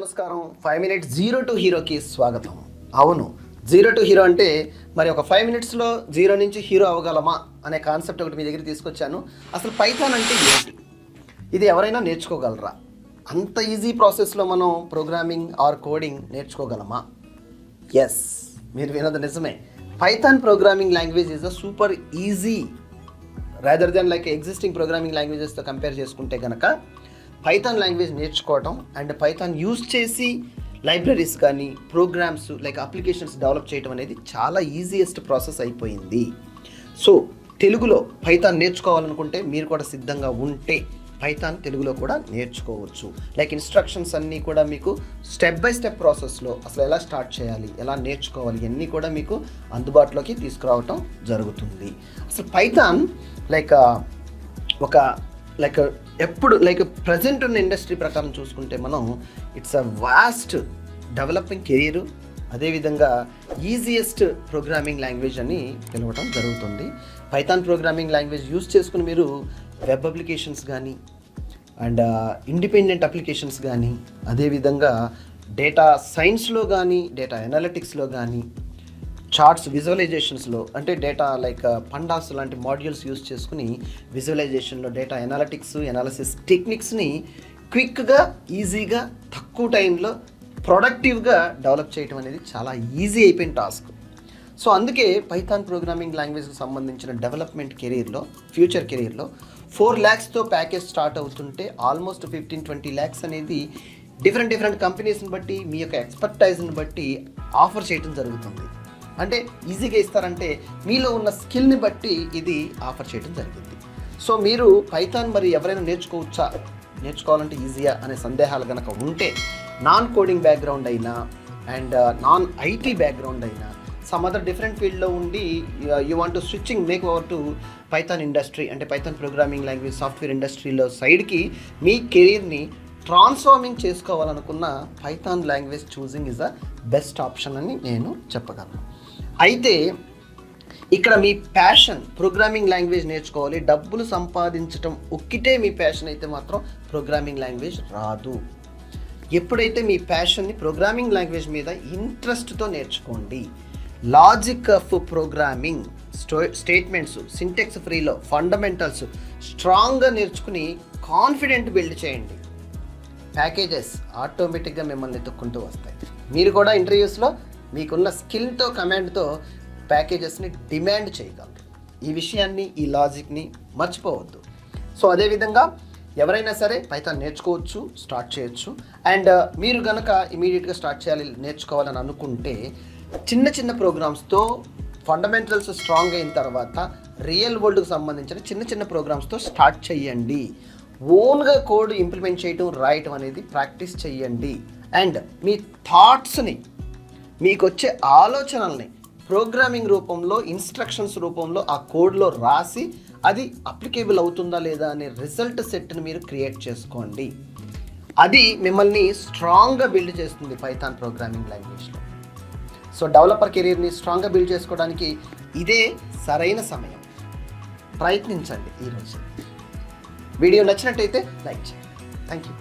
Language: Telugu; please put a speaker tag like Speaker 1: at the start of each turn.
Speaker 1: నమస్కారం. ఫైవ్ మినిట్స్ జీరో టు హీరోకి స్వాగతం. అవును జీరో టు హీరో అంటే మరి ఒక ఫైవ్ మినిట్స్లో జీరో నుంచి హీరో అవ్వగలమా అనే కాన్సెప్ట్ ఒకటి మీ దగ్గర తీసుకొచ్చాను. అసలు పైథాన్ అంటే ఏంటి? ఇది ఎవరైనా నేర్చుకోగలరా? అంత ఈజీ ప్రాసెస్లో మనం ప్రోగ్రామింగ్ ఆర్ కోడింగ్ నేర్చుకోగలమా? ఎస్ మీరు వినోద నిజమే. Python programming language is a super easy rather than like existing programming లాంగ్వేజెస్తో compare చేసుకుంటే కనుక పైథాన్ లాంగ్వేజ్ నేర్చుకోవటం అండ్ పైథాన్ యూజ్ చేసి లైబ్రరీస్ కానీ ప్రోగ్రామ్స్ లైక్ అప్లికేషన్స్ డెవలప్ చేయడం అనేది చాలా ఈజియెస్ట్ ప్రాసెస్ అయిపోయింది. సో తెలుగులో పైథాన్ నేర్చుకోవాలనుకుంటే మీరు కూడా సిద్ధంగా ఉంటే పైథాన్ తెలుగులో కూడా నేర్చుకోవచ్చు. లైక్ ఇన్స్ట్రక్షన్స్ అన్నీ కూడా మీకు స్టెప్ బై స్టెప్ ప్రాసెస్లో అసలు ఎలా స్టార్ట్ చేయాలి ఎలా నేర్చుకోవాలి ఇవన్నీ కూడా మీకు అందుబాటులోకి తీసుకురావటం జరుగుతుంది. అసలు పైథాన్ లైక్ uh, ఒక లైక్ uh, ఎప్పుడు లైక్ ప్రజెంట్ ఉన్న ఇండస్ట్రీ ప్రకారం చూసుకుంటే మనం it's a vast developing career అదేవిధంగా ఈజియెస్ట్ ప్రోగ్రామింగ్ లాంగ్వేజ్ అని పిలవటం జరుగుతుంది. పైథాన్ ప్రోగ్రామింగ్ లాంగ్వేజ్ యూస్ చేసుకుని మీరు వెబ్ అప్లికేషన్స్ కానీ అండ్ ఇండిపెండెంట్ అప్లికేషన్స్ కానీ అదేవిధంగా డేటా సైన్స్లో కానీ డేటా ఎనాలిటిక్స్లో కానీ చార్ట్స్ విజువలైజేషన్స్లో అంటే డేటా లైక్ పండాస్ లాంటి మాడ్యూల్స్ యూస్ చేసుకుని విజువలైజేషన్లో డేటా ఎనాలిటిక్స్ ఎనాలిసిస్ టెక్నిక్స్ని క్విక్గా ఈజీగా తక్కువ టైంలో ప్రొడక్టివ్గా డెవలప్ చేయడం అనేది చాలా ఈజీ అయిపోయిన టాస్క్ సో అందుకే పైథాన్ ప్రోగ్రామింగ్ లాంగ్వేజ్కి సంబంధించిన డెవలప్మెంట్ కెరీర్లో ఫ్యూచర్ కెరీర్లో ఫోర్ ల్యాక్స్తో ప్యాకేజ్ స్టార్ట్ అవుతుంటే ఆల్మోస్ట్ ఫిఫ్టీన్ ట్వంటీ ల్యాక్స్ అనేది డిఫరెంట్ డిఫరెంట్ కంపెనీస్ని బట్టి మీ యొక్క ఎక్స్పర్టైజ్ని బట్టి ఆఫర్ చేయడం జరుగుతుంది. అంటే ఈజీగా ఇస్తారంటే మీలో ఉన్న స్కిల్ని బట్టి ఇది ఆఫర్ చేయడం జరిగింది. సో మీరు పైథాన్ మరి ఎవరైనా నేర్చుకోవచ్చా? నేర్చుకోవాలంటే ఈజీయా అనే సందేహాలు కనుక ఉంటే నాన్ కోడింగ్ బ్యాక్గ్రౌండ్ అయినా అండ్ నాన్ ఐటీ బ్యాక్గ్రౌండ్ అయినా సమ్ అదర్ డిఫరెంట్ ఫీల్డ్లో ఉండి you want to switching make over to Python industry అంటే పైథాన్ ప్రోగ్రామింగ్ లాంగ్వేజ్ సాఫ్ట్వేర్ ఇండస్ట్రీలో సైడ్కి మీ కెరీర్ని transforming చేసుకోవాలనుకున్న Python language choosing is a best option అని నేను చెప్పగలను. అయితే ఇక్కడ మీ ప్యాషన్ ప్రోగ్రామింగ్ లాంగ్వేజ్ నేర్చుకోవాలి. డబ్బులు సంపాదించటం ఒక్కటే మీ ప్యాషన్ అయితే మాత్రం ప్రోగ్రామింగ్ లాంగ్వేజ్ రాదు. ఎప్పుడైతే మీ ప్యాషన్ని ప్రోగ్రామింగ్ లాంగ్వేజ్ మీద ఇంట్రెస్ట్తో నేర్చుకోండి లాజిక్ ఆఫ్ ప్రోగ్రామింగ్ స్టో స్టేట్మెంట్స్ సింటెక్స్ ఫ్రీలో ఫండమెంటల్స్ స్ట్రాంగ్గా నేర్చుకుని కాన్ఫిడెంట్ బిల్డ్ చేయండి. ప్యాకేజెస్ ఆటోమేటిక్గా మిమ్మల్ని ఎత్తుక్కుంటూ వస్తాయి. మీరు కూడా ఇంటర్వ్యూస్లో మీకున్న స్కిల్తో కమాండ్తో ప్యాకేజెస్ని డిమాండ్ చేయగలరు. ఈ విషయాన్ని ఈ లాజిక్ని మర్చిపోవద్దు. సో అదేవిధంగా ఎవరైనా సరే పైథాన్ నేర్చుకోవచ్చు స్టార్ట్ చేయొచ్చు. అండ్ uh, మీరు కనుక ఇమీడియట్గా స్టార్ట్ చేయాలి నేర్చుకోవాలని అనుకుంటే చిన్న చిన్న ప్రోగ్రామ్స్తో ఫండమెంటల్స్ స్ట్రాంగ్ అయిన తర్వాత రియల్ వరల్డ్కి సంబంధించిన చిన్న చిన్న ప్రోగ్రామ్స్తో స్టార్ట్ చేయండి. ఓన్గా కోడ్ ఇంప్లిమెంట్ చేయటం రాయటం అనేది ప్రాక్టీస్ చేయండి. అండ్ మీ థాట్స్ని మీకు వచ్చే ఆలోచనల్ని ప్రోగ్రామింగ్ రూపంలో ఇన్స్ట్రక్షన్స్ రూపంలో ఆ కోడ్లో రాసి అది అప్లికేబుల్ అవుతుందా లేదా అనే రిజల్ట్ సెట్ని మీరు క్రియేట్ చేసుకోండి. అది మిమ్మల్ని స్ట్రాంగ్గా బిల్డ్ చేస్తుంది పైథాన్ ప్రోగ్రామింగ్ లాంగ్వేజ్లో. సో డెవలపర్ కెరీర్ని స్ట్రాంగ్గా బిల్డ్ చేసుకోవడానికి ఇదే సరైన సమయం. ప్రయత్నించండి ఈరోజు వీడియో నచ్చినట్టయితే లైక్ చేయండి. Thank you